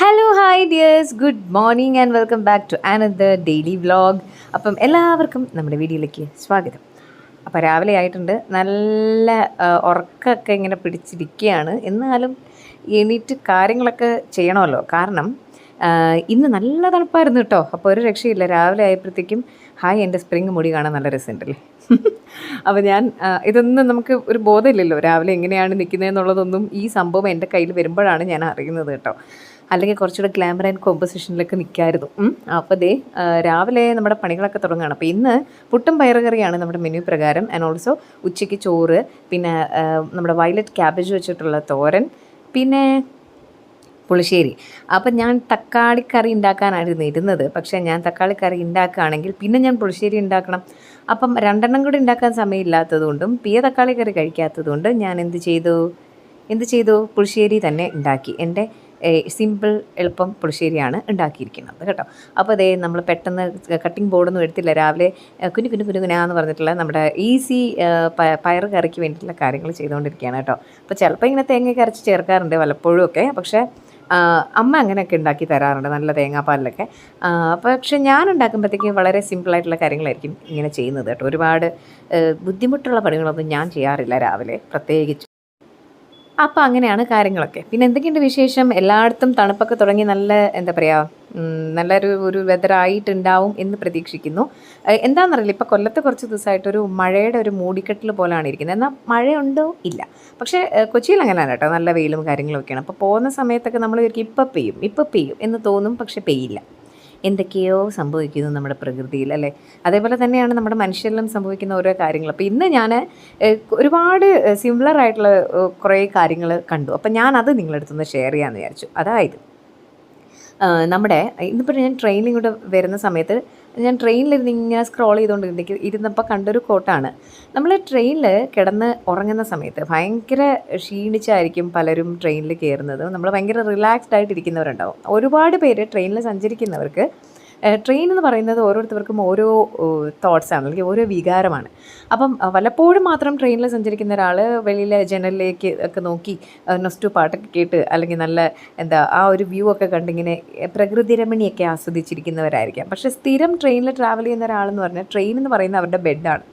Hello hi dears good morning and welcome back to another daily vlog അപ്പം എല്ലാവർക്കും നമ്മുടെ വീഡിയോയിലേക്ക് സ്വാഗതം. അപ്പോൾ രാവിലെ ആയിട്ടുണ്ട്. നല്ല ഉറക്കമൊക്കെ ഇങ്ങനെ പിടിച്ചിരിക്കുകയാണ്. എന്നാലും എണീറ്റ് കാര്യങ്ങളൊക്കെ ചെയ്യണമല്ലോ. കാരണം ഇന്ന് നല്ല തണുപ്പായിരുന്നു കേട്ടോ. അപ്പോൾ ഒരു രക്ഷയില്ല. രാവിലെ ആയപ്പോഴത്തേക്കും ഹായ് എന്റെ സ്പ്രിങ് മുടി കാണാൻ നല്ല രസമുണ്ടല്ലേ അപ്പോൾ ഞാൻ ഇതൊന്നും നമുക്ക് ഒരു ബോധമില്ലല്ലോ. രാവിലെ എങ്ങനെയാണ് നിൽക്കുന്നതെന്നുള്ളതൊന്നും ഈ സംഭവം എന്റെ കയ്യിൽ വരുമ്പോഴാണ് ഞാൻ അറിയുന്നത് കേട്ടോ. അല്ലെങ്കിൽ കുറച്ചുകൂടെ ഗ്ലാമർ ആൻഡ് കോമ്പസിഷനിലൊക്കെ നിൽക്കായിരുന്നു അപ്പോൾ ദേ രാവിലെ നമ്മുടെ പണികളൊക്കെ തുടങ്ങുകയാണ്. അപ്പോൾ ഇന്ന് പുട്ടും പയറുകറിയാണ് നമ്മുടെ മെനു പ്രകാരം. ആൻഡ് ഓൾസോ ഉച്ചയ്ക്ക് ചോറ് പിന്നെ നമ്മുടെ വയലറ്റ് ക്യാബേജ് വെച്ചിട്ടുള്ള തോരൻ പിന്നെ പുളിശ്ശേരി. അപ്പം ഞാൻ തക്കാളിക്കറി ഉണ്ടാക്കാനായിരുന്നു ഇരുന്നത്. പക്ഷേ ഞാൻ തക്കാളിക്കറി ഉണ്ടാക്കുകയാണെങ്കിൽ പിന്നെ ഞാൻ പുളിശ്ശേരി ഉണ്ടാക്കണം. അപ്പം രണ്ടെണ്ണം കൂടി ഉണ്ടാക്കാൻ സമയമില്ലാത്തതുകൊണ്ടും പിയ തക്കാളിക്കറി കഴിക്കാത്തതുകൊണ്ട് ഞാൻ എന്ത് ചെയ്തു? എന്ത് ചെയ്തു? പുളിശ്ശേരി തന്നെ ഉണ്ടാക്കി. എന്റെ സിമ്പിൾ എളുപ്പം പുളിശ്ശേരിയാണ് ഉണ്ടാക്കിയിരിക്കുന്നത് കേട്ടോ. അപ്പോൾ അതേ നമ്മൾ പെട്ടെന്ന് കട്ടിംഗ് ബോർഡൊന്നും എടുത്തില്ല. രാവിലെ കുഞ്ഞു കുഞ്ഞു കുഞ്ഞു കുഞ്ഞാന്ന് പറഞ്ഞിട്ടുള്ള നമ്മുടെ ഈസി പയർ കറിക്ക് വേണ്ടിയിട്ടുള്ള കാര്യങ്ങൾ ചെയ്തുകൊണ്ടിരിക്കുകയാണ് കേട്ടോ. അപ്പോൾ ചിലപ്പോൾ ഇങ്ങനെ തേങ്ങയൊക്കെ അരച്ച് ചേർക്കാറുണ്ട് വല്ലപ്പോഴും ഒക്കെ. പക്ഷേ അമ്മ അങ്ങനെയൊക്കെ ഉണ്ടാക്കി തരാറുണ്ട് നല്ല തേങ്ങാപ്പാലിലൊക്കെ. പക്ഷെ ഞാൻ ഉണ്ടാക്കുമ്പോഴത്തേക്ക് വളരെ സിമ്പിളായിട്ടുള്ള കാര്യങ്ങളായിരിക്കും ഇങ്ങനെ ചെയ്യുന്നത് കേട്ടോ. ഒരുപാട് ബുദ്ധിമുട്ടുള്ള പണികളൊന്നും ഞാൻ ചെയ്യാറില്ല രാവിലെ. പ്രത്യേകിച്ച് അപ്പോൾ അങ്ങനെയാണ് കാര്യങ്ങളൊക്കെ. പിന്നെ എന്തൊക്കെയുണ്ട് വിശേഷം? എല്ലായിടത്തും തണുപ്പൊക്കെ തുടങ്ങി നല്ല എന്താ പറയുക നല്ലൊരു ഒരു വെതറായിട്ടുണ്ടാവും എന്ന് പ്രതീക്ഷിക്കുന്നു. എന്താണെന്നറിയില്ല ഇപ്പോൾ കൊല്ലത്ത് കുറച്ച് ദിവസമായിട്ടൊരു മഴയുടെ ഒരു മൂടിക്കെട്ടിൽ പോലാണ് ഇരിക്കുന്നത്. എന്നാൽ മഴയുണ്ടോ? ഇല്ല. പക്ഷേ കൊച്ചിയിൽ അങ്ങനെയാണ് കേട്ടോ. നല്ല വെയിലും കാര്യങ്ങളൊക്കെയാണ്. അപ്പോൾ പോകുന്ന സമയത്തൊക്കെ നമ്മൾ ഇപ്പം പെയ്യും ഇപ്പം പെയ്യും എന്ന് തോന്നും പക്ഷേ പെയ്യില്ല. എന്തൊക്കെയോ സംഭവിക്കുന്നു നമ്മുടെ പ്രകൃതിയിൽ അല്ലേ? അതേപോലെ തന്നെയാണ് നമ്മുടെ മനുഷ്യരിലും സംഭവിക്കുന്ന ഓരോ കാര്യങ്ങൾ അപ്പോൾ ഇന്ന് ഞാൻ ഒരുപാട് സിമിലർ ആയിട്ടുള്ള കുറേ കാര്യങ്ങൾ കണ്ടു. അപ്പം ഞാനത് നിങ്ങളുടെ അടുത്തുനിന്ന് ഷെയർ ചെയ്യാമെന്ന് വിചാരിച്ചു. അതായത് നമ്മുടെ ഇന്നിപ്പോൾ ഞാൻ ട്രെയിനിൽ ഇങ്ങോട്ട് വരുന്ന സമയത്ത് ഞാൻ ട്രെയിനിലിരുന്ന് ഇങ്ങനെ സ്ക്രോൾ ചെയ്തുകൊണ്ട് ഇരുന്നപ്പോൾ കണ്ടൊരു കോട്ടാണ് നമ്മൾ ട്രെയിനിൽ കിടന്ന് ഉറങ്ങുന്ന സമയത്ത് ഭയങ്കര ക്ഷീണിച്ചായിരിക്കും പലരും ട്രെയിനിൽ കയറുന്നത് നമ്മൾ ഭയങ്കര റിലാക്സ്ഡ് ആയിട്ടിരിക്കുന്നവരുണ്ടാവും. ഒരുപാട് പേര് ട്രെയിനിൽ സഞ്ചരിക്കുന്നവർക്ക് ട്രെയിൻ എന്ന് പറയുന്നത് ഓരോരുത്തർക്കും ഓരോ തോട്ട്സാണ് അല്ലെങ്കിൽ ഓരോ വികാരമാണ്. അപ്പം വല്ലപ്പോഴും മാത്രം ട്രെയിനിൽ സഞ്ചരിക്കുന്ന ഒരാൾ വെളിയിലെ ജനലിലേക്ക് ഒക്കെ നോക്കി നൊസ്റ്റു പാട്ടൊക്കെ കേട്ട് അല്ലെങ്കിൽ നല്ല എന്താ ആ ഒരു വ്യൂ ഒക്കെ കണ്ടിങ്ങനെ പ്രകൃതി രമണിയൊക്കെ ആസ്വദിച്ചിരിക്കുന്നവരായിരിക്കാം. പക്ഷേ സ്ഥിരം ട്രെയിനിൽ ട്രാവൽ ചെയ്യുന്ന ഒരാളെന്ന് പറഞ്ഞാൽ ട്രെയിൻ എന്ന് പറയുന്നത് അവരുടെ ബെഡാണ്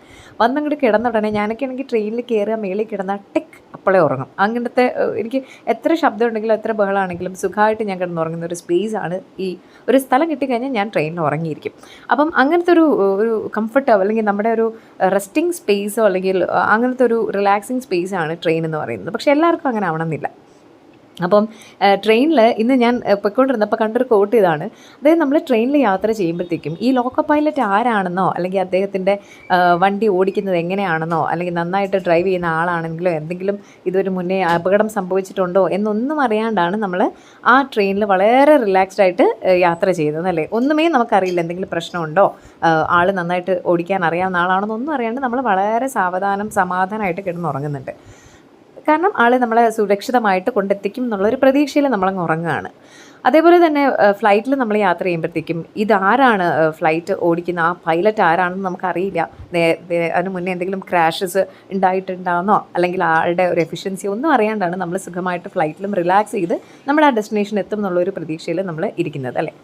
വന്നങ്ങോട്ട് കിടന്ന ഉടനെ ഞാനൊക്കെ ആണെങ്കിൽ ട്രെയിനിൽ കയറുക മേളിൽ കിടന്നാൽ ടെക് അപ്പോളെ ഉറങ്ങും. അങ്ങനത്തെ എനിക്ക് എത്ര ശബ്ദമുണ്ടെങ്കിലും എത്ര ബഹളമാണെങ്കിലും സുഖമായിട്ട് ഞാൻ കിടന്നുറങ്ങുന്ന ഒരു സ്പേസാണ് ഈ ഒരു സ്ഥലം കിട്ടിക്കഴിഞ്ഞാൽ ഞാൻ ട്രെയിനിൽ ഉറങ്ങിയിരിക്കും. അപ്പം അങ്ങനത്തെ ഒരു ഒരു കംഫർട്ടോ അല്ലെങ്കിൽ നമ്മുടെ ഒരു റെസ്റ്റിംഗ് സ്പേസോ അല്ലെങ്കിൽ അങ്ങനത്തെ ഒരു റിലാക്സിങ് സ്പേസ് ആണ് ട്രെയിൻ എന്ന് പറയുന്നത്. പക്ഷേ എല്ലാവർക്കും അങ്ങനെ ആവണമെന്നില്ല. അപ്പം ട്രെയിനിൽ ഇന്ന് ഞാൻ പൊയ്ക്കൊണ്ടിരുന്നപ്പോൾ കണ്ടൊരു കോട്ട് ഇതാണ്. അതായത് നമ്മൾ ട്രെയിനിൽ യാത്ര ചെയ്യുമ്പോഴത്തേക്കും ഈ ലോക്കോ പൈലറ്റ് ആരാണെന്നോ അല്ലെങ്കിൽ അദ്ദേഹത്തിന്റെ വണ്ടി ഓടിക്കുന്നത് എങ്ങനെയാണെന്നോ അല്ലെങ്കിൽ നന്നായിട്ട് ഡ്രൈവ് ചെയ്യുന്ന ആളാണെങ്കിലോ എന്തെങ്കിലും ഇതൊരു മുന്നേ അപകടം സംഭവിച്ചിട്ടുണ്ടോ എന്നൊന്നും അറിയാണ്ടാണ് നമ്മൾ ആ ട്രെയിനിൽ വളരെ റിലാക്സ്ഡ് ആയിട്ട് യാത്ര ചെയ്യുന്നത് അല്ലേ? ഒന്നുമേ നമുക്കറിയില്ല എന്തെങ്കിലും പ്രശ്നമുണ്ടോ ആൾ നന്നായിട്ട് ഓടിക്കാൻ അറിയാവുന്ന ആളാണെന്നൊന്നും അറിയാണ്ട് നമ്മൾ വളരെ സാവധാനം സമാധാനമായിട്ട് കിടന്നുറങ്ങുന്നുണ്ട്. കാരണം ആളെ നമ്മളെ സുരക്ഷിതമായിട്ട് കൊണ്ടെത്തിക്കും എന്നുള്ളൊരു പ്രതീക്ഷയിൽ നമ്മളങ്ങ് ഉറങ്ങുകയാണ് അതേപോലെ തന്നെ ഫ്ലൈറ്റിൽ നമ്മൾ യാത്ര ചെയ്യുമ്പോഴത്തേക്കും ഇതാരാണ് ഫ്ലൈറ്റ് ഓടിക്കുന്ന ആ പൈലറ്റ് ആരാണെന്ന് നമുക്കറിയില്ല. അതിന് മുന്നേ എന്തെങ്കിലും ക്രാഷസ് ഉണ്ടായിട്ടുണ്ടാകുന്നോ അല്ലെങ്കിൽ ആളുടെ ഒരു എഫിഷ്യൻസി ഒന്നും അറിയാണ്ടാണ് നമ്മൾ സുഖമായിട്ട് ഫ്ലൈറ്റിലും റിലാക്സ് ചെയ്ത് നമ്മൾ ആ ഡെസ്റ്റിനേഷൻ എത്തും എന്നുള്ളൊരു പ്രതീക്ഷയിൽ നമ്മൾ ഇരിക്കുന്നത് അല്ലേ?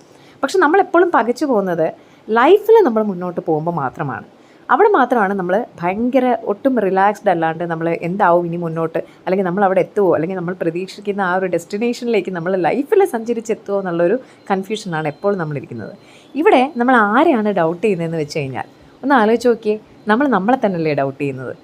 പക്ഷെ നമ്മളെപ്പോഴും പകച്ചു പോകുന്നത് ലൈഫിൽ നമ്മൾ മുന്നോട്ട് പോകുമ്പോൾ മാത്രമാണ്. അവിടെ മാത്രമാണ് നമ്മൾ ഭയങ്കര ഒട്ടും റിലാക്സ്ഡ് അല്ലാണ്ട് നമ്മൾ എന്താവും ഇനി മുന്നോട്ട്? അല്ലെങ്കിൽ നമ്മൾ അവിടെ എത്തുമോ അല്ലെങ്കിൽ നമ്മൾ പ്രതീക്ഷിക്കുന്ന ആ ഒരു ഡെസ്റ്റിനേഷനിലേക്ക് നമ്മൾ ലൈഫിൽ സഞ്ചരിച്ചെത്തുമോ എന്നുള്ളൊരു കൺഫ്യൂഷനാണ് എപ്പോഴും നമ്മളിരിക്കുന്നത്. ഇവിടെ നമ്മൾ ആരെയാണ് ഡൗട്ട് ചെയ്യുന്നതെന്ന് വെച്ച് കഴിഞ്ഞാൽ ഒന്ന് ആലോചിച്ച് നോക്കിയേ നമ്മൾ നമ്മളെ തന്നെയല്ലേ ഡൗട്ട് ചെയ്യുന്നത്?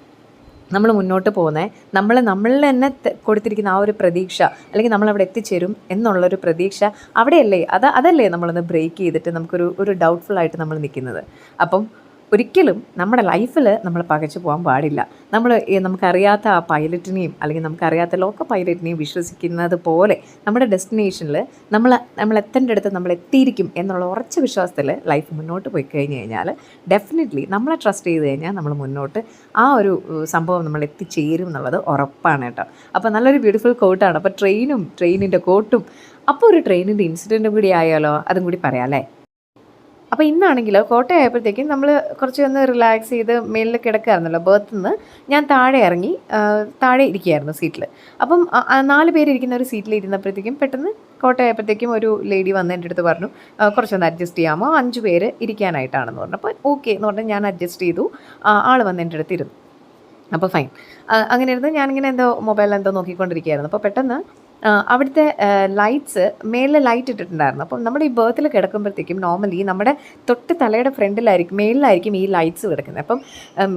നമ്മൾ മുന്നോട്ട് പോകുന്നത് നമ്മൾ നമ്മളിൽ തന്നെ കൊടുത്തിരിക്കുന്ന ആ ഒരു പ്രതീക്ഷ അല്ലെങ്കിൽ നമ്മൾ അവിടെ എത്തിച്ചേരും എന്നുള്ളൊരു പ്രതീക്ഷ അവിടെയല്ലേ? അത് അതല്ലേ നമ്മളൊന്ന് ബ്രേക്ക് ചെയ്തിട്ട് നമുക്കൊരു ഒരു ഡൗട്ട്ഫുൾ ആയിട്ട് നമ്മൾ നിൽക്കുന്നത്? അപ്പം ഒരിക്കലും നമ്മുടെ ലൈഫിൽ നമ്മൾ പകച്ചു പോകാൻ പാടില്ല. നമ്മൾ നമുക്കറിയാത്ത ആ പൈലറ്റിനെയും അല്ലെങ്കിൽ നമുക്കറിയാത്ത ലോക്ക പൈലറ്റിനെയും വിശ്വസിക്കുന്നത് പോലെ നമ്മുടെ ഡെസ്റ്റിനേഷനിൽ നമ്മൾ നമ്മൾ എത്തേണ്ട അടുത്ത് നമ്മൾ എത്തിയിരിക്കും എന്നുള്ള ഉറച്ച വിശ്വാസത്തിൽ ലൈഫ് മുന്നോട്ട് പോയി കഴിഞ്ഞ് കഴിഞ്ഞാൽ ഡെഫിനറ്റ്ലി നമ്മളെ ട്രസ്റ്റ് ചെയ്ത് കഴിഞ്ഞാൽ നമ്മൾ മുന്നോട്ട് ആ ഒരു സംഭവം നമ്മൾ എത്തിച്ചേരും എന്നുള്ളത് ഉറപ്പാണ് കേട്ടോ. അപ്പോൾ നല്ലൊരു ബ്യൂട്ടിഫുൾ കോട്ടാണ് അപ്പോൾ ട്രെയിനും ട്രെയിനിന്റെ കോട്ടും അപ്പോൾ ഒരു ട്രെയിനിന്റെ ഇൻസിഡന്റും കൂടി ആയാലോ? അതും കൂടി പറയാം അല്ലേ? അപ്പോൾ ഇന്നാണെങ്കിൽ കോട്ടയായപ്പോഴത്തേക്കും നമ്മൾ കുറച്ച് ഒന്ന് റിലാക്സ് ചെയ്ത് മേലിൽ കിടക്കുകയായിരുന്നല്ലോ ബർത്തിൽ നിന്ന് ഞാൻ താഴെ ഇറങ്ങി താഴെ ഇരിക്കുകയായിരുന്നു സീറ്റിൽ അപ്പം നാല് പേരിരിക്കുന്ന ഒരു സീറ്റിൽ ഇരുന്നപ്പോഴത്തേക്കും പെട്ടെന്ന് കോട്ടയായപ്പോഴത്തേക്കും ഒരു ലേഡി വന്ന് എന്റെ അടുത്ത് പറഞ്ഞു കുറച്ചൊന്ന് അഡ്ജസ്റ്റ് ചെയ്യാമോ? അഞ്ച് പേര് ഇരിക്കാനായിട്ടാണെന്ന് പറഞ്ഞു. അപ്പോൾ ഓക്കെ എന്ന് പറഞ്ഞാൽ ഞാൻ അഡ്ജസ്റ്റ് ചെയ്തു. ആൾ വന്ന് എന്റെ അടുത്ത് ഇരുന്നു. അപ്പോൾ ഫൈൻ അങ്ങനെ ഇരുന്ന് ഞാനിങ്ങനെ എന്തോ മൊബൈലിൽ എന്തോ നോക്കിക്കൊണ്ടിരിക്കുകയായിരുന്നു. അപ്പോൾ പെട്ടെന്ന് അവിടുത്തെ ലൈറ്റ്സ് മേലെ ലൈറ്റ് ഇട്ടിട്ടുണ്ടായിരുന്നു. അപ്പം നമ്മൾ ഈ ബേർത്തിൽ കിടക്കുമ്പോഴത്തേക്കും നോർമലി നമ്മുടെ തൊട്ട് തലയുടെ ഫ്രണ്ടിലായിരിക്കും മേളിലായിരിക്കും ഈ ലൈറ്റ്സ് കിടക്കുന്നത്. അപ്പം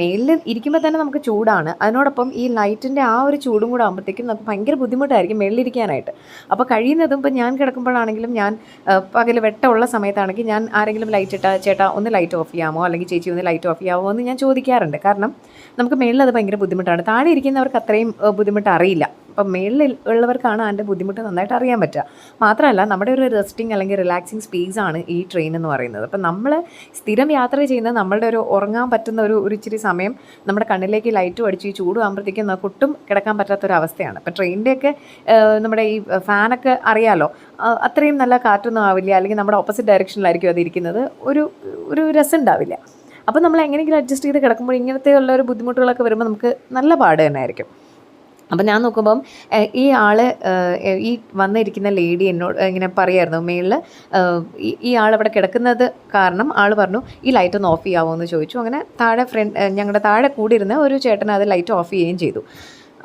മേളിൽ ഇരിക്കുമ്പോൾ തന്നെ നമുക്ക് ചൂടാണ്. അതിനോടൊപ്പം ഈ ലൈറ്റിന്റെ ആ ഒരു ചൂടും കൂടെ ആകുമ്പോഴത്തേക്കും നമുക്ക് ഭയങ്കര ബുദ്ധിമുട്ടായിരിക്കും മേളിലിരിക്കാനായിട്ട്. അപ്പോൾ കഴിയുന്നതും ഇപ്പം ഞാൻ കിടക്കുമ്പോഴാണെങ്കിലും ഞാൻ പകൽ വെട്ടമുള്ള സമയത്താണെങ്കിൽ ഞാൻ ആരെങ്കിലും ലൈറ്റ് ഇട്ടാൽ ചേട്ടാ ഒന്ന് ലൈറ്റ് ഓഫ് ചെയ്യാമോ? അല്ലെങ്കിൽ ചേച്ചി ഒന്ന് ലൈറ്റ് ഓഫ് ചെയ്യാമോ എന്ന് ഞാൻ ചോദിക്കാറുണ്ട്. കാരണം നമുക്ക് മേളിൽ അത് ഭയങ്കര ബുദ്ധിമുട്ടാണ്. താഴെ ഇരിക്കുന്നവർക്ക് അത്രയും ബുദ്ധിമുട്ട് അറിയില്ല അപ്പം മേളിൽ ഉള്ളവർക്കാണ് അതിന്റെ ബുദ്ധിമുട്ട് നന്നായിട്ട് അറിയാൻ പറ്റുക. മാത്രമല്ല നമ്മുടെ ഒരു റെസ്റ്റിംഗ് അല്ലെങ്കിൽ റിലാക്സിങ് സ്പേസ് ആണ് ഈ ട്രെയിൻ എന്ന് പറയുന്നത്. അപ്പം നമ്മൾ സ്ഥിരം യാത്ര ചെയ്യുന്ന നമ്മളുടെ ഒരു ഉറങ്ങാൻ പറ്റുന്ന ഒരു ഒരു ഇച്ചിരി സമയം നമ്മുടെ കണ്ണിലേക്ക് ലൈറ്റ് അടിച്ച് ഈ ചൂട് ആകുമ്പോഴത്തേക്കും നമുക്ക് ഒട്ടും കിടക്കാൻ പറ്റാത്തൊരവസ്ഥയാണ് അപ്പം ട്രെയിനിന്റെയൊക്കെ നമ്മുടെ ഈ ഫാനൊക്കെ അറിയാലോ അത്രയും നല്ല കാറ്റൊന്നും ആവില്ല. അല്ലെങ്കിൽ നമ്മുടെ ഓപ്പോസിറ്റ് ഡയറക്ഷനിലായിരിക്കും അതിരിക്കുന്നത് ഒരു ഒരു രസം ഉണ്ടാവില്ല. അപ്പോൾ നമ്മൾ എങ്ങനെയെങ്കിലും അഡ്ജസ്റ്റ് ചെയ്ത് കിടക്കുമ്പോൾ ഇങ്ങനത്തെ ഉള്ള ഒരു ബുദ്ധിമുട്ടുകളൊക്കെ വരുമ്പോൾ നമുക്ക് നല്ല പാട് തന്നെ ആയിരിക്കും അപ്പം ഞാൻ നോക്കുമ്പം ഈ ആൾ ഈ വന്നിരിക്കുന്ന ലേഡി എന്നോട് ഇങ്ങനെ പറയായിരുന്നു മേളിൽ ഈ ആൾ അവിടെ കിടക്കുന്നത് കാരണം ആൾ പറഞ്ഞു ഈ ലൈറ്റ് ഒന്ന് ഓഫ് ചെയ്യാവോ? എന്ന് ചോദിച്ചു. അങ്ങനെ താഴെ ഫ്രണ്ട് ഞങ്ങളുടെ താഴെ കൂടി കൂടിയിരുന്ന ഒരു ചേട്ടൻ അത് ലൈറ്റ് ഓഫ് ചെയ്യുകയും ചെയ്തു.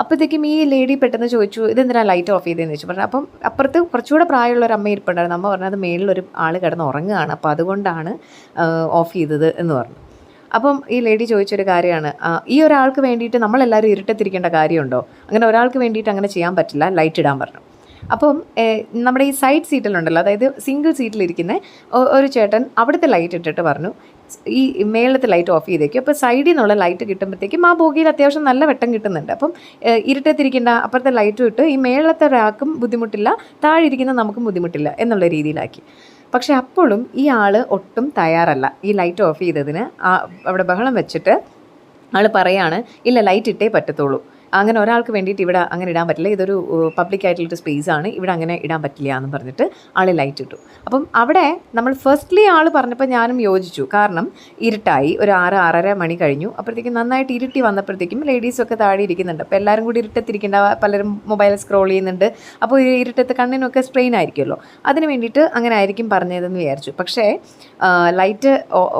അപ്പോഴത്തേക്കും ഈ ലേഡി പെട്ടെന്ന് ചോദിച്ചു ഇതെന്തിനാണ് ലൈറ്റ് ഓഫ് ചെയ്തതെന്ന് ചോദിച്ചു. പറഞ്ഞു അപ്പം അപ്പുറത്ത് കുറച്ചുകൂടെ പ്രായമുള്ള ഒരു അമ്മ ഇരിപ്പുണ്ടായിരുന്നു. അമ്മ പറഞ്ഞത് മേളിലൊരു ആൾ കിടന്ന് ഉറങ്ങുകയാണ്. അപ്പോൾ അതുകൊണ്ടാണ് ഓഫ് ചെയ്തത് എന്ന് പറഞ്ഞു. അപ്പം ഈ ലേഡി ചോദിച്ചൊരു കാര്യമാണ്. ഈ ഒരാൾക്ക് വേണ്ടിയിട്ട് നമ്മളെല്ലാവരും ഇരുട്ടത്തിരിക്കേണ്ട കാര്യമുണ്ടോ? അങ്ങനെ ഒരാൾക്ക് വേണ്ടിയിട്ട് അങ്ങനെ ചെയ്യാൻ പറ്റില്ല ലൈറ്റ് ഇടാൻ പറഞ്ഞു. അപ്പം നമ്മുടെ ഈ സൈഡ് സീറ്റിലുണ്ടല്ലോ അതായത് സിംഗിൾ സീറ്റിലിരിക്കുന്ന ഒരു ചേട്ടൻ അവിടുത്തെ ലൈറ്റ് ഇട്ടിട്ട് പറഞ്ഞു. ഈ മേളത്തെ ലൈറ്റ് ഓഫ് ചെയ്തേക്കും. അപ്പോൾ സൈഡിൽ നിന്നുള്ള ലൈറ്റ് കിട്ടുമ്പോഴത്തേക്കും ആ ബോഗിയിൽ അത്യാവശ്യം നല്ല വെട്ടം കിട്ടുന്നുണ്ട്. അപ്പം ഇരുട്ടത്തിരിക്കേണ്ട അപ്പുറത്തെ ലൈറ്റും ഇട്ട് ഈ മേളത്തെ ഒരാൾക്കും ബുദ്ധിമുട്ടില്ല താഴെ ഇരിക്കുന്ന നമുക്കും ബുദ്ധിമുട്ടില്ല എന്നുള്ള രീതിയിലാക്കി. പക്ഷെ അപ്പോഴും ഈ ആൾ ഒട്ടും തയ്യാറല്ല. ഈ ലൈറ്റ് ഓഫ് ചെയ്തതിന് അവിടെ ബഹളം വെച്ചിട്ട് ആൾ പറയാണ് ഇല്ല ലൈറ്റ് ഇട്ടേ പറ്റത്തുള്ളൂ. അങ്ങനെ ഒരാൾക്ക് വേണ്ടിയിട്ട് ഇവിടെ അങ്ങനെ ഇടാൻ പറ്റില്ല. ഇതൊരു പബ്ലിക് ആയിട്ടുള്ളൊരു സ്പേസ് ആണ്. ഇവിടെ അങ്ങനെ ഇടാൻ പറ്റില്ല എന്ന് പറഞ്ഞിട്ട് ആൾ ലൈറ്റ് ഇട്ടു. അപ്പം അവിടെ നമ്മൾ ഫസ്റ്റ്ലി ആൾ പറഞ്ഞപ്പോൾ ഞാനും യോജിച്ചു. കാരണം ഇരുട്ടായി. ഒരു ആറ് ആറര മണി കഴിഞ്ഞു. അപ്പോഴത്തേക്കും നന്നായിട്ട് ഇരുട്ടി വന്നപ്പോഴത്തേക്കും ലേഡീസൊക്കെ താഴെ ഇരിക്കുന്നുണ്ട്. അപ്പോൾ എല്ലാവരും കൂടി ഇരുട്ടത്തിരിക്കേണ്ട പലരും മൊബൈൽ സ്ക്രോൾ ചെയ്യുന്നുണ്ട്. അപ്പോൾ ഈ ഇരുട്ടത്ത് കണ്ണിനൊക്കെ സ്ട്രെയിൻ ആയിരിക്കുമല്ലോ. അതിന് വേണ്ടിയിട്ട് അങ്ങനെ ആയിരിക്കും പറഞ്ഞതെന്ന് വിചാരിച്ചു. പക്ഷേ ലൈറ്റ്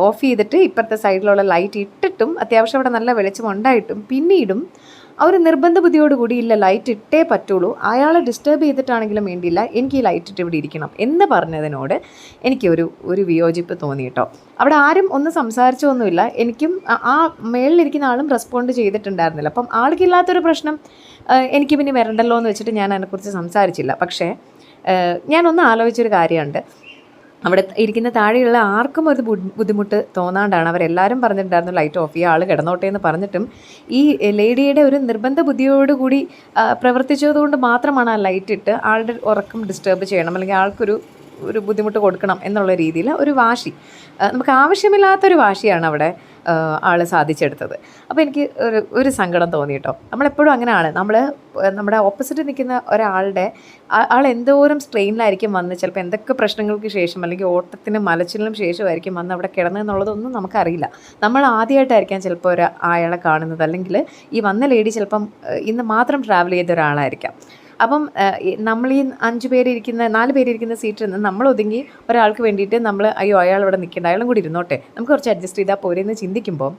ഓഫ് ചെയ്തിട്ട് ഇപ്പുറത്തെ സൈഡിലുള്ള ലൈറ്റ് ഇട്ടിട്ടും അത്യാവശ്യം അവിടെ നല്ല വെളിച്ചം ഉണ്ടായിട്ടും പിന്നീടും ഒരു നിർബന്ധ ബുദ്ധിയോടുകൂടി ഇല്ല ലൈറ്റ് ഇട്ടേ പറ്റുള്ളൂ. അയാളെ ഡിസ്റ്റർബ് ചെയ്തിട്ടാണെങ്കിലും വേണ്ടിയില്ല. എനിക്ക് ഈ ലൈറ്റ് ഇട്ട് ഇവിടെ ഇരിക്കണം എന്ന് പറഞ്ഞതിനോട് എനിക്ക് ഒരു ഒരു വിയോജിപ്പ് തോന്നി കേട്ടോ അവിടെ ആരും ഒന്ന് സംസാരിച്ചൊന്നുമില്ല. എനിക്കും ആ- മേളിലിരിക്കുന്ന ആളും റെസ്പോണ്ട് ചെയ്തിട്ടുണ്ടായിരുന്നില്ല. അപ്പം ആൾക്കില്ലാത്തൊരു പ്രശ്നം എനിക്ക് പിന്നെ വരണ്ടല്ലോ എന്ന് വെച്ചിട്ട് ഞാൻ അതിനെക്കുറിച്ച് സംസാരിച്ചില്ല. പക്ഷേ ഞാനൊന്ന് ആലോചിച്ചൊരു കാര്യമുണ്ട്. അവിടെ ഇരിക്കുന്ന താഴെയുള്ള ആർക്കും ഒരു ബുദ്ധി- ബുദ്ധിമുട്ട് തോന്നാണ്ടാണ്. അവരെല്ലാവരും പറഞ്ഞിട്ടുണ്ടായിരുന്നു ലൈറ്റ് ഓഫ് ചെയ്യുക ആൾ കിടന്നോട്ടെ എന്ന് പറഞ്ഞിട്ടും. ഈ ലേഡിയുടെ ഒരു നിർബന്ധ ബുദ്ധിയോടുകൂടി പ്രവർത്തിച്ചതുകൊണ്ട് മാത്രമാണ് ആ ലൈറ്റ് ഇട്ട് ആളുടെ ഉറക്കം ഡിസ്റ്റർബ് ചെയ്യണം. അല്ലെങ്കിൽ ആൾക്കൊരു ഒരു ബുദ്ധിമുട്ട് കൊടുക്കണം എന്നുള്ള രീതിയിൽ ഒരു വാശി. നമുക്ക് ആവശ്യമില്ലാത്തൊരു വാശിയാണ് അവിടെ. ആൾ സാധിച്ചെടുത്തത്. അപ്പോൾ എനിക്ക് ഒരു ഒരു സങ്കടം തോന്നി കേട്ടോ നമ്മളെപ്പോഴും അങ്ങനെയാണ്. നമ്മൾ നമ്മുടെ ഓപ്പോസിറ്റ് നിൽക്കുന്ന ഒരാളുടെ ആൾ എന്തോരം സ്ട്രെയിനിലായിരിക്കും വന്ന് ചിലപ്പോൾ എന്തൊക്കെ പ്രശ്നങ്ങൾക്ക് ശേഷം അല്ലെങ്കിൽ ഓട്ടത്തിന് മലച്ചിലിനും ശേഷമായിരിക്കും വന്ന് അവിടെ കിടന്നതെന്നുള്ളതൊന്നും നമുക്കറിയില്ല. നമ്മൾ ആദ്യമായിട്ടായിരിക്കാം ചിലപ്പോൾ ഒരു അയാളെ കാണുന്നത്. അല്ലെങ്കിൽ ഈ വന്ന ലേഡി ചിലപ്പം ഇന്ന് മാത്രം ട്രാവൽ ചെയ്ത ഒരാളായിരിക്കാം. അപ്പം നമ്മൾ ഈ അഞ്ച് പേരിരിക്കുന്ന നാല് പേരിരിക്കുന്ന സീറ്റിൽ നിന്ന് നമ്മൾ ഒതുങ്ങി ഒരാൾക്ക് വേണ്ടിയിട്ട് നമ്മൾ അയ്യോ അയാൾ ഇവിടെ നിൽക്കേണ്ട അയാളും കൂടി ഇരുന്നോട്ടെ. നമുക്ക് കുറച്ച് അഡ്ജസ്റ്റ് ചെയ്താൽ പോരെ എന്ന് ചിന്തിക്കുമ്പോൾ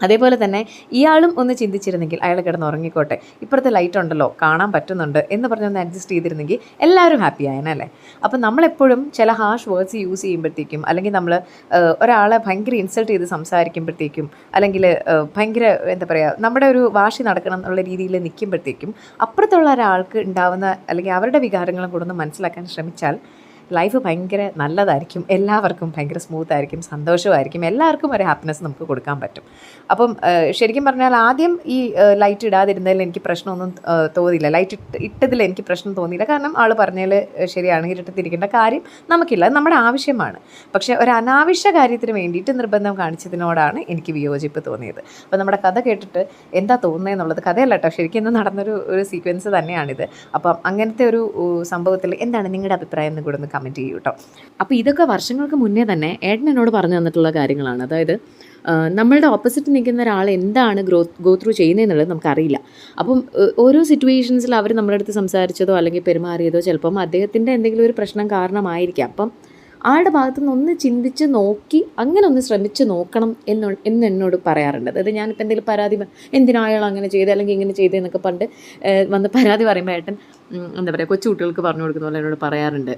അതേപോലെ തന്നെ ഇയാളും ഒന്ന് ചിന്തിച്ചിരുന്നെങ്കിൽ അയാൾ കിടന്ന് ഉറങ്ങിക്കോട്ടെ ഇപ്പോഴത്തെ ലൈറ്റ് ഉണ്ടല്ലോ കാണാൻ പറ്റുന്നുണ്ട് എന്ന് പറഞ്ഞൊന്ന് അഡ്ജസ്റ്റ് ചെയ്തിരുന്നെങ്കിൽ എല്ലാവരും ഹാപ്പി ആയനല്ലേ അപ്പം നമ്മളെപ്പോഴും ചില ഹാഷ് വേർഡ്സ് യൂസ് ചെയ്യുമ്പോഴത്തേക്കും അല്ലെങ്കിൽ നമ്മൾ ഒരാളെ ഭയങ്കര ഇൻസൾട്ട് ചെയ്ത് സംസാരിക്കുമ്പോഴത്തേക്കും അല്ലെങ്കിൽ ഭയങ്കര എന്താ പറയുക നമ്മുടെ ഒരു വാശി നടക്കണം എന്നുള്ള രീതിയിൽ നിൽക്കുമ്പോഴത്തേക്കും അപ്പുറത്തുള്ള ഒരാൾക്ക് ഉണ്ടാവുന്ന അല്ലെങ്കിൽ അവരുടെ വികാരങ്ങളും കൂടെ ഒന്ന് മനസ്സിലാക്കാൻ ശ്രമിച്ചാൽ ലൈഫ് ഭയങ്കര നല്ലതായിരിക്കും. എല്ലാവർക്കും ഭയങ്കര സ്മൂത്ത് ആയിരിക്കും സന്തോഷമായിരിക്കും. എല്ലാവർക്കും ഒരു ഹാപ്പിനെസ് നമുക്ക് കൊടുക്കാൻ പറ്റും. അപ്പം ശരിക്കും പറഞ്ഞാൽ ആദ്യം ഈ ലൈറ്റ് ഇടാതിരുന്നതിൽ എനിക്ക് പ്രശ്നമൊന്നും തോന്നിയില്ല. ലൈറ്റ് ഇട്ട് ഇട്ടതിൽ എനിക്ക് പ്രശ്നം തോന്നിയില്ല. കാരണം ആൾ പറഞ്ഞതിൽ ശരിയാണ് ഇരുട്ടത്തിരിക്കേണ്ട കാര്യം നമുക്കില്ല. അത് നമ്മുടെ ആവശ്യമാണ്. പക്ഷേ ഒരു അനാവശ്യ കാര്യത്തിന് വേണ്ടിയിട്ട് നിർബന്ധം കാണിച്ചതിനോടാണ് എനിക്ക് വിയോജിപ്പ് തോന്നിയത്. അപ്പോൾ നമ്മുടെ കഥ കേട്ടിട്ട് എന്താ തോന്നുന്നത് എന്നുള്ളത് കഥയല്ല കേട്ടോ. ശരിക്കും ഇന്ന് നടന്നൊരു ഒരു സീക്വൻസ് തന്നെയാണിത്. അപ്പം അങ്ങനത്തെ ഒരു സംഭവത്തിൽ എന്താണ് നിങ്ങളുടെ അഭിപ്രായം എന്ന് കൂടെ ഒന്ന് കമന്റ് ചെയ്യൂ കേട്ടോ അപ്പോൾ ഇതൊക്കെ വർഷങ്ങൾക്ക് മുന്നേ തന്നെ ഏട്ടൻ എന്നോട് പറഞ്ഞു തന്നിട്ടുള്ള കാര്യങ്ങളാണ്. അതായത് നമ്മളുടെ ഓപ്പോസിറ്റ് നിൽക്കുന്ന ഒരാൾ എന്താണ് ഗ്രോ ഗോ ത്രൂ ചെയ്യുന്നതെന്നുള്ളത് നമുക്കറിയില്ല. അപ്പം ഓരോ സിറ്റുവേഷൻസിൽ അവർ നമ്മുടെ അടുത്ത് സംസാരിച്ചതോ അല്ലെങ്കിൽ പെരുമാറിയതോ ചിലപ്പം അദ്ദേഹത്തിന്റെ എന്തെങ്കിലും ഒരു പ്രശ്നം കാരണമായിരിക്കാം. അപ്പം ആളുടെ ഭാഗത്തുനിന്ന് ഒന്ന് ചിന്തിച്ച് നോക്കി അങ്ങനെ ഒന്ന് ശ്രമിച്ച് നോക്കണം എന്നോ എന്ന് എന്നോട് പറയാറുണ്ട്. അതായത് ഞാനിപ്പോൾ എന്തെങ്കിലും പരാതി എന്തിനാ അയാൾ അങ്ങനെ ചെയ്ത് അല്ലെങ്കിൽ ഇങ്ങനെ ചെയ്തതെന്നൊക്കെ പണ്ട് ഏഹ്, വന്ന് പരാതി പറയുമ്പോൾ ഏട്ടൻ എന്താ പറയുക കൊച്ചു കുട്ടികൾക്ക് പറഞ്ഞു കൊടുക്കുന്ന പോലെ എന്നോട് പറയാറുണ്ട്.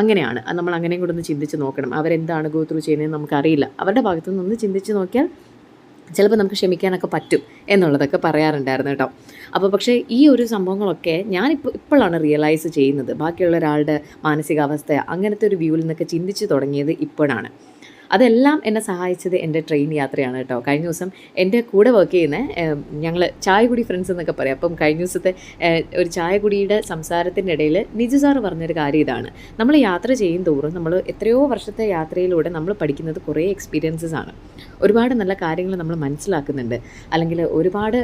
അങ്ങനെയാണ്. നമ്മൾ അങ്ങനെയും കൂടെ ഒന്ന് ചിന്തിച്ച് നോക്കണം. അവരെന്താണ് ഗോത്രൂ ചെയ്യുന്നതെന്ന് നമുക്കറിയില്ല. അവരുടെ ഭാഗത്തുനിന്ന് ഒന്ന് ചിന്തിച്ച് നോക്കിയാൽ ചിലപ്പോൾ നമുക്ക് ക്ഷമിക്കാനൊക്കെ പറ്റും എന്നുള്ളതൊക്കെ പറയാറുണ്ടായിരുന്നു കേട്ടോ. അപ്പോൾ പക്ഷേ ഈ ഒരു സംഭവങ്ങളൊക്കെ ഞാനിപ്പോൾ ഇപ്പോഴാണ് റിയലൈസ് ചെയ്യുന്നത്. ബാക്കിയുള്ള ഒരാളുടെ മാനസികാവസ്ഥ അങ്ങനത്തെ ഒരു വ്യൂവിൽ നിന്നൊക്കെ ചിന്തിച്ച് തുടങ്ങിയത് ഇപ്പോഴാണ്. അതെല്ലാം എന്നെ സഹായിച്ചത് എന്റെ ട്രെയിൻ യാത്രയാണ് കേട്ടോ. കഴിഞ്ഞ ദിവസം എന്റെ കൂടെ വർക്ക് ചെയ്യുന്ന ഞങ്ങൾ ചായകുടി ഫ്രണ്ട്സ് എന്നൊക്കെ പറയാം. അപ്പം കഴിഞ്ഞ ദിവസത്തെ ഒരു ചായകുടിയുടെ സംസാരത്തിന്റെ ഇടയിൽ നിജു സാറ് പറഞ്ഞൊരു കാര്യം ഇതാണ്. നമ്മൾ യാത്ര ചെയ്യും തോറും നമ്മൾ എത്രയോ വർഷത്തെ യാത്രയിലൂടെ നമ്മൾ പഠിക്കുന്നത് കുറേ എക്സ്പീരിയൻസസ് ആണ്. ഒരുപാട് നല്ല കാര്യങ്ങൾ നമ്മൾ മനസ്സിലാക്കുന്നുണ്ട്. അല്ലെങ്കിൽ ഒരുപാട്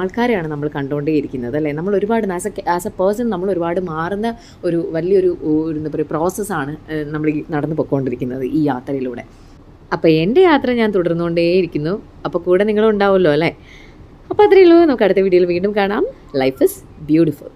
ആൾക്കാരെയാണ് നമ്മൾ കണ്ടുകൊണ്ടേയിരിക്കുന്നത് അല്ലേ? നമ്മൾ ഒരുപാട് as a as a person നമ്മൾ ഒരുപാട് മാറുന്ന ഒരു വലിയൊരു എന്താ പറയുക പ്രോസസ്സാണ് നമ്മൾ നടന്നു പോയിക്കൊണ്ടിരിക്കുന്നത് ഈ യാത്രയിലൂടെ. അപ്പോൾ എന്റെ യാത്ര ഞാൻ തുടർന്നുകൊണ്ടേയിരിക്കുന്നു അപ്പോൾ കൂടെ നിങ്ങളും ഉണ്ടാവുമല്ലോ അല്ലേ? അപ്പോൾ അത്രയേ ഉള്ളൂ. നമുക്ക് അടുത്ത വീഡിയോയിൽ വീണ്ടും കാണാം. Life is beautiful